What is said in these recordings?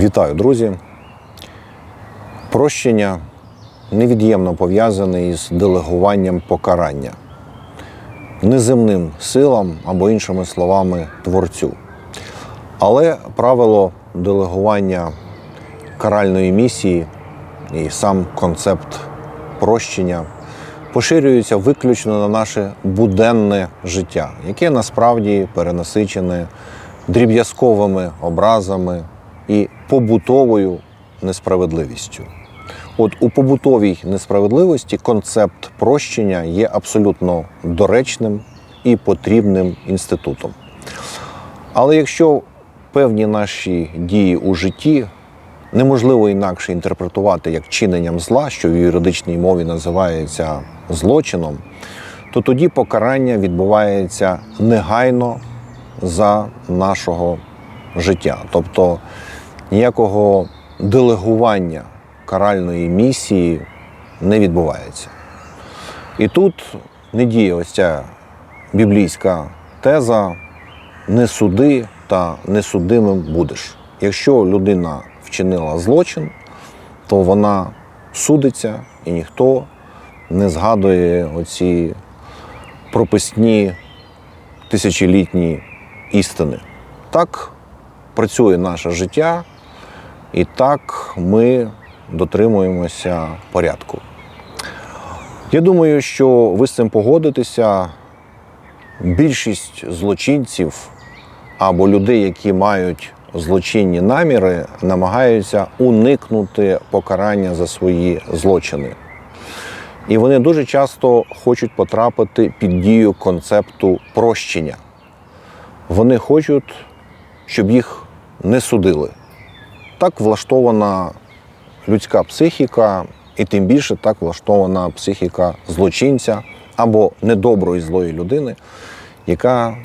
Вітаю, друзі. Прощення невід'ємно пов'язане із делегуванням покарання неземним силам або, іншими словами, творцю. Але правило делегування каральної місії і сам концепт прощення поширюється виключно на наше буденне життя, яке насправді перенасичене дріб'язковими образами і побутовою несправедливістю. От у побутовій несправедливості концепт прощення є абсолютно доречним і потрібним інститутом. Але якщо певні наші дії у житті неможливо інакше інтерпретувати як чиненням зла, що в юридичній мові називається злочином, то тоді покарання відбувається негайно за нашого життя. Тобто ніякого делегування каральної місії не відбувається. І тут не діє ось ця біблійська теза не суди та не судимим будеш. Якщо людина вчинила злочин, то вона судиться і ніхто не згадує оці прописні тисячолітні істини. Так працює наше життя, і так ми дотримуємося порядку. Я думаю, що ви з цим погодитеся. Більшість злочинців або людей, які мають злочинні наміри, намагаються уникнути покарання за свої злочини. І вони дуже часто хочуть потрапити під дію концепту прощення. Вони хочуть, щоб їх не судили. Так влаштована людська психіка, і тим більше так влаштована психіка злочинця або недоброї злої людини, яка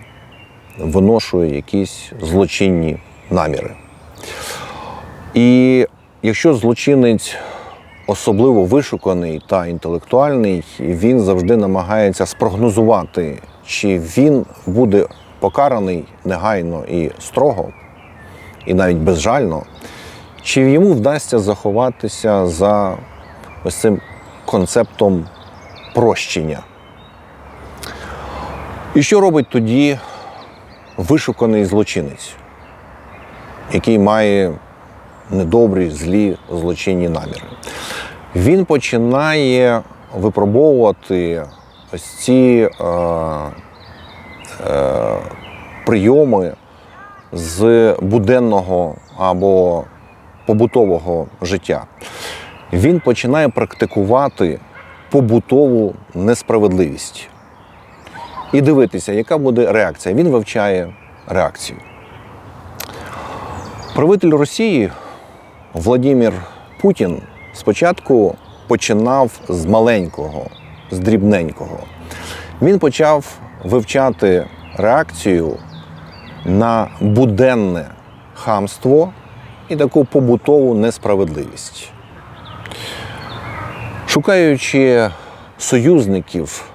виношує якісь злочинні наміри. І якщо злочинець особливо вишуканий та інтелектуальний, він завжди намагається спрогнозувати, чи він буде покараний негайно і строго, і навіть безжально, чи йому вдасться заховатися за ось цим концептом прощення. І що робить тоді вишуканий злочинець, який має недобрі, злі злочинні наміри? Він починає випробовувати ось ці е, е, прийоми з буденного або побутового життя. Він починає практикувати побутову несправедливість і дивитися, яка буде реакція. Він вивчає реакцію. Правитель Росії Владимир Путін спочатку починав з маленького, з дрібненького. Він почав вивчати реакцію на буденне хамство і таку побутову несправедливість. Шукаючи союзників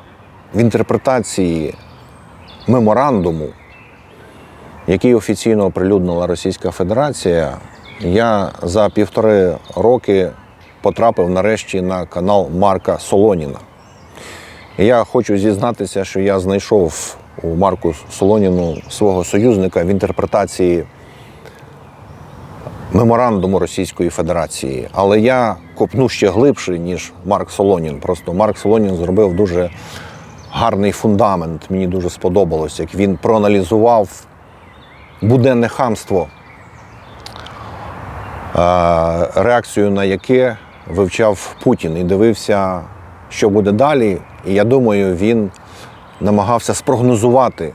в інтерпретації меморандуму, який офіційно оприлюднила Російська Федерація, я за півтори роки потрапив нарешті на канал Марка Солоніна. Я хочу зізнатися, що я знайшов у Марку Солоніну свого союзника в інтерпретації меморандуму Російської Федерації. Але я копну ще глибше, ніж Марк Солонін. Просто Марк Солонін зробив дуже гарний фундамент. Мені дуже сподобалось, як він проаналізував буденне хамство, е, реакцію на яке вивчав Путін і дивився, що буде далі. І я думаю, він намагався спрогнозувати,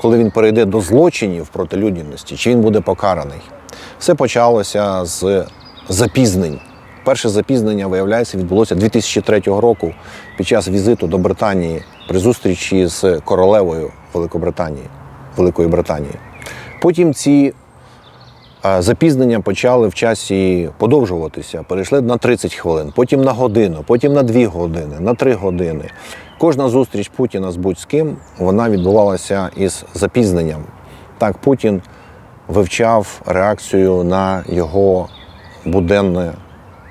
коли він перейде до злочинів проти людяності, чи він буде покараний. Все почалося з запізнень. Перше запізнення, виявляється, відбулося 2003 року під час візиту до Британії при зустрічі з королевою Великобританії, Великої Британії. Потім ці запізнення почали в часі подовжуватися, перейшли на 30 хвилин, потім на годину, потім на 2 години, на 3 години. Кожна зустріч Путіна з будь-ким вона відбувалася із запізненням. Так, Путін вивчав реакцію на його буденне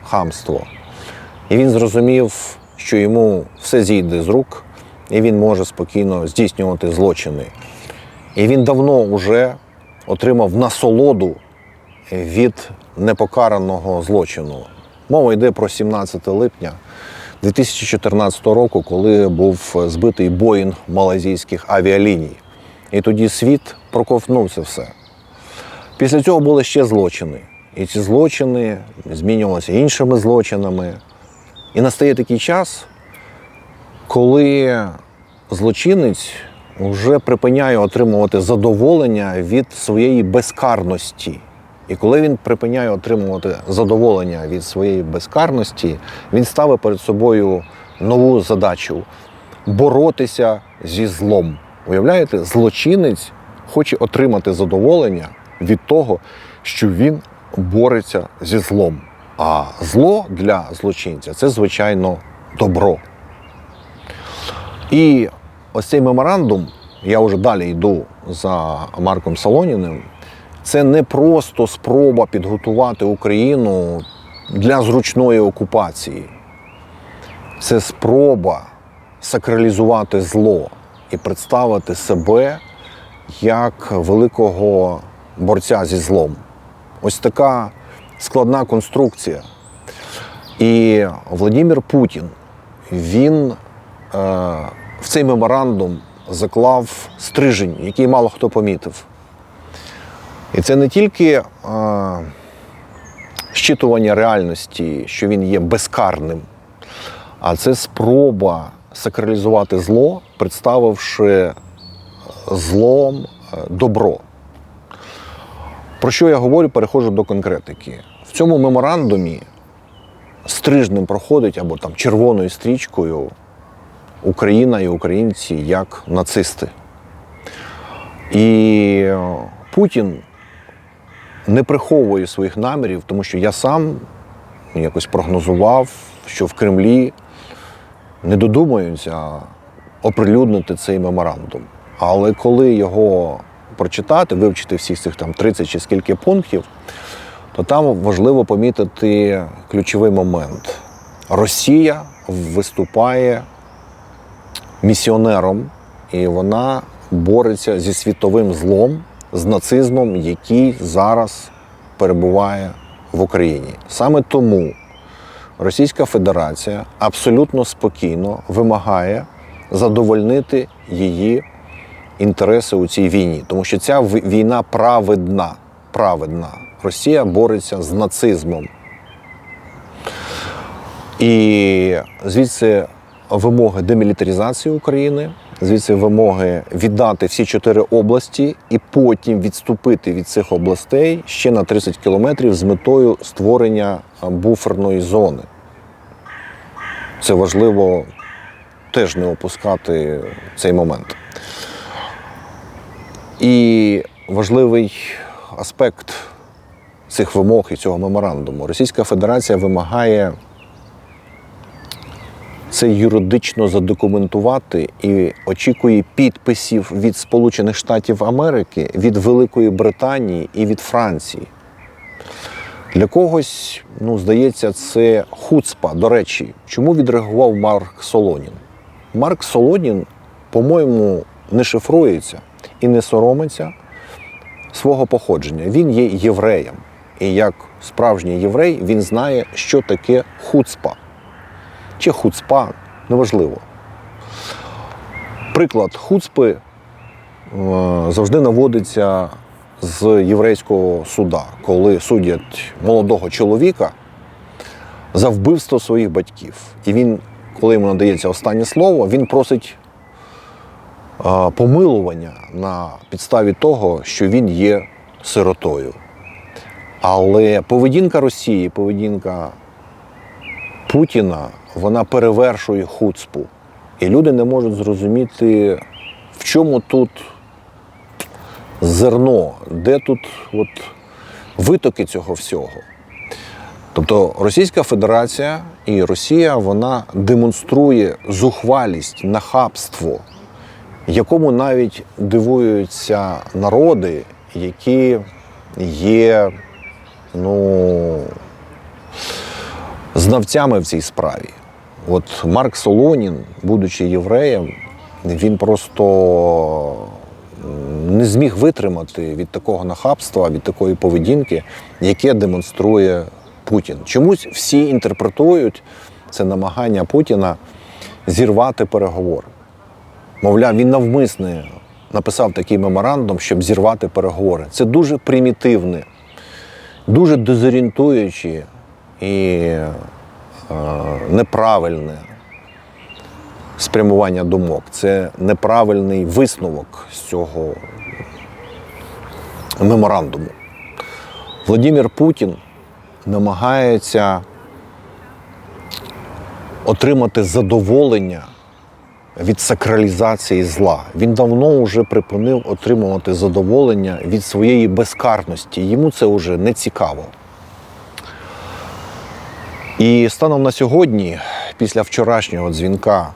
хамство. І він зрозумів, що йому все зійде з рук, і він може спокійно здійснювати злочини. І він давно вже отримав насолоду від непокараного злочину. Мова йде про 17 липня 2014 року, коли був збитий Боїнг малазійських авіаліній. І тоді світ проковтнув це все. Після цього були ще злочини. І ці злочини змінювалися іншими злочинами. І настає такий час, коли злочинець вже припиняє отримувати задоволення від своєї безкарності. І коли він припиняє отримувати задоволення від своєї безкарності, він ставить перед собою нову задачу боротися зі злом. Уявляєте, злочинець хоче отримати задоволення від того, що він бореться зі злом. А зло для злочинця це, звичайно, добро. І ось цей меморандум, я вже далі йду за Марком Солоніним, це не просто спроба підготувати Україну для зручної окупації. Це спроба сакралізувати зло і представити себе як великого борця зі злом. Ось така складна конструкція. І Владимир Путін він е, в цей меморандум заклав стрижень, який мало хто помітив. І це не тільки е, щитування реальності, що він є безкарним, а це спроба сакралізувати зло, представивши злом е, добро. Про що я говорю, переходжу до конкретики. В цьому меморандумі стрижнем проходить або там червоною стрічкою Україна і українці як нацисти. І Путін не приховує своїх намірів, тому що я сам якось прогнозував, що в Кремлі не додумаються оприлюднити цей меморандум. Але коли його прочитати, вивчити всіх цих там 30 чи скільки пунктів, то там важливо помітити ключовий момент. Росія виступає місіонером, і вона бореться зі світовим злом, з нацизмом, який зараз перебуває в Україні. Саме тому Російська Федерація абсолютно спокійно вимагає задовольнити її інтереси у цій війні, тому що ця війна праведна. праведна. Росія бореться з нацизмом. І звідси вимоги демілітаризації України, звідси вимоги віддати всі чотири області і потім відступити від цих областей ще на 30 кілометрів з метою створення буферної зони. Це важливо теж не опускати цей момент. І важливий аспект цих вимог і цього меморандуму. Російська Федерація вимагає це юридично задокументувати і очікує підписів від Сполучених Штатів Америки, від Великої Британії і від Франції. Для когось, ну, здається, це хуцпа. До речі, чому відреагував Марк Солонін? Марк Солонін, по-моєму, не шифрується і не соромиться свого походження. Він є євреєм. І як справжній єврей, він знає, що таке хуцпа. Чи хуцпа, неважливо. Приклад хуцпи е, завжди наводиться з єврейського суда, коли судять молодого чоловіка за вбивство своїх батьків. І він, коли йому надається останнє слово, він просить помилування на підставі того, що він є сиротою. Але поведінка Росії, поведінка Путіна, вона перевершує хуцпу. І люди не можуть зрозуміти, в чому тут зерно, де тут от витоки цього всього. Тобто Російська Федерація і Росія вона демонструє зухвалість, нахабство, якому навіть дивуються народи, які є ну, знавцями в цій справі. От Марк Солонін, будучи євреєм, він просто не зміг витримати від такого нахабства, від такої поведінки, яке демонструє Путін. Чомусь всі інтерпретують це намагання Путіна зірвати переговори. Мовляв, він навмисне написав такий меморандум, щоб зірвати переговори. Це дуже примітивне, дуже дезорієнтуюче і е, неправильне спрямування думок. Це неправильний висновок з цього меморандуму. Владимир Путін намагається отримати задоволення від сакралізації зла. Він давно вже припинив отримувати задоволення від своєї безкарності. Йому це вже не цікаво. І станом на сьогодні, після вчорашнього дзвінка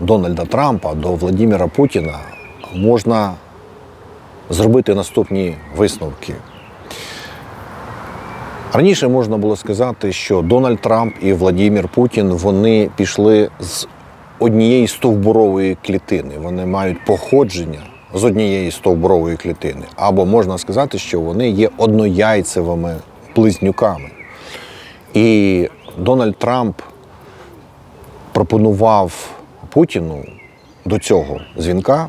Дональда Трампа до Владимира Путіна, можна зробити наступні висновки. Раніше можна було сказати, що Дональд Трамп і Владимир Путін вони пішли з однієї стовбурової клітини. Вони мають походження з однієї стовбурової клітини. Або можна сказати, що вони є однояйцевими близнюками. І Дональд Трамп пропонував Путіну до цього дзвінка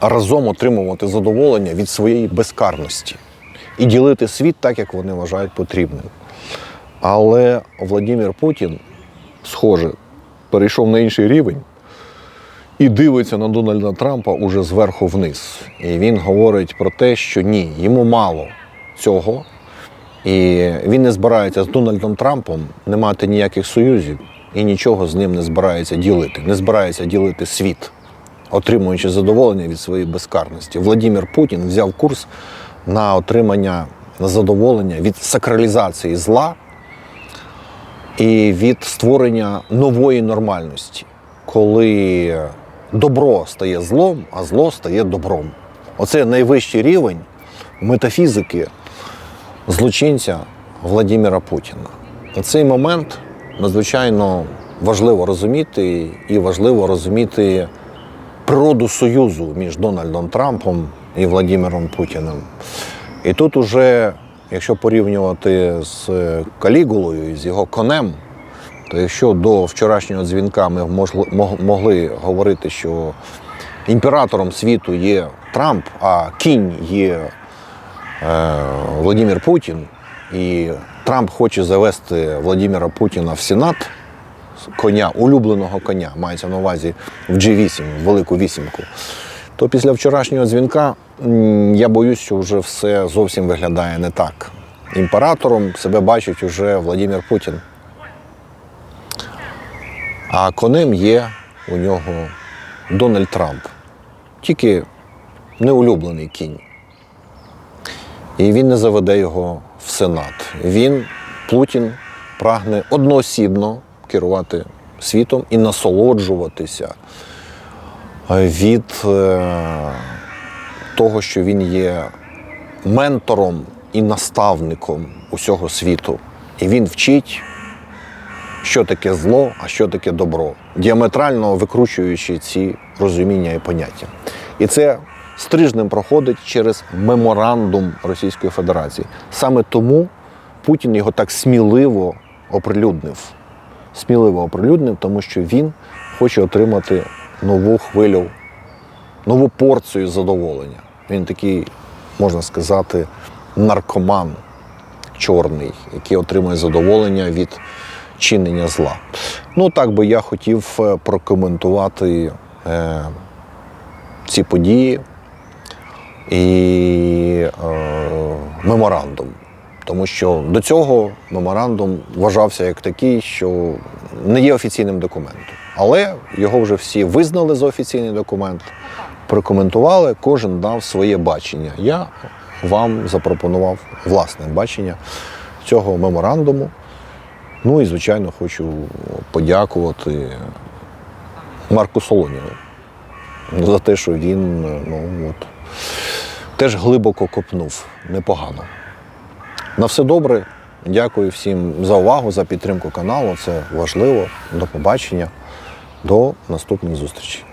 разом отримувати задоволення від своєї безкарності і ділити світ так, як вони вважають потрібним. Але Владимир Путін, схоже, перейшов на інший рівень і дивиться на Дональда Трампа уже зверху вниз. І він говорить про те, що ні, йому мало цього. І він не збирається з Дональдом Трампом не мати ніяких союзів і нічого з ним не збирається ділити. Не збирається ділити світ, отримуючи задоволення від своєї безкарності. Владимир Путін взяв курс на отримання задоволення від сакралізації зла і від створення нової нормальності, коли добро стає злом, а зло стає добром. Оце найвищий рівень метафізики злочинця Владимира Путіна. На цей момент надзвичайно важливо розуміти і важливо розуміти природу союзу між Дональдом Трампом і Владимиром Путіним. І тут уже, якщо порівнювати з Калігулою, з його конем, то якщо до вчорашнього дзвінка ми могли говорити, що імператором світу є Трамп, а кінь є е, Владимир Путін, і Трамп хоче завести Владимира Путіна в Сенат, коня, улюбленого коня, мається на увазі в G8, в велику вісімку, то після вчорашнього дзвінка я боюсь, що вже все зовсім виглядає не так. Імператором себе бачить уже Владимир Путін. А конем є у нього Дональд Трамп. Тільки неулюблений кінь. І він не заведе його в Сенат. Він, Путін, прагне одноосібно керувати світом і насолоджуватися від е, того, що він є ментором і наставником усього світу. І він вчить, що таке зло, а що таке добро, діаметрально викручуючи ці розуміння і поняття. І це стрижнем проходить через меморандум Російської Федерації. Саме тому Путін його так сміливо оприлюднив. Сміливо оприлюднив, тому що він хоче отримати нову хвилю, нову порцію задоволення. Він такий, можна сказати, наркоман чорний, який отримує задоволення від чинення зла. Ну, так би я хотів е, прокоментувати е, ці події і е, меморандум. Тому що до цього меморандум вважався як такий, що не є офіційним документом. Але його вже всі визнали за офіційний документ, прокоментували, кожен дав своє бачення. Я вам запропонував власне бачення цього меморандуму. Ну і, звичайно, хочу подякувати Марку Солоніну за те, що він ну, от, теж глибоко копнув. Непогано. На все добре. Дякую всім за увагу, за підтримку каналу. Це важливо. До побачення. До наступних зустрічей.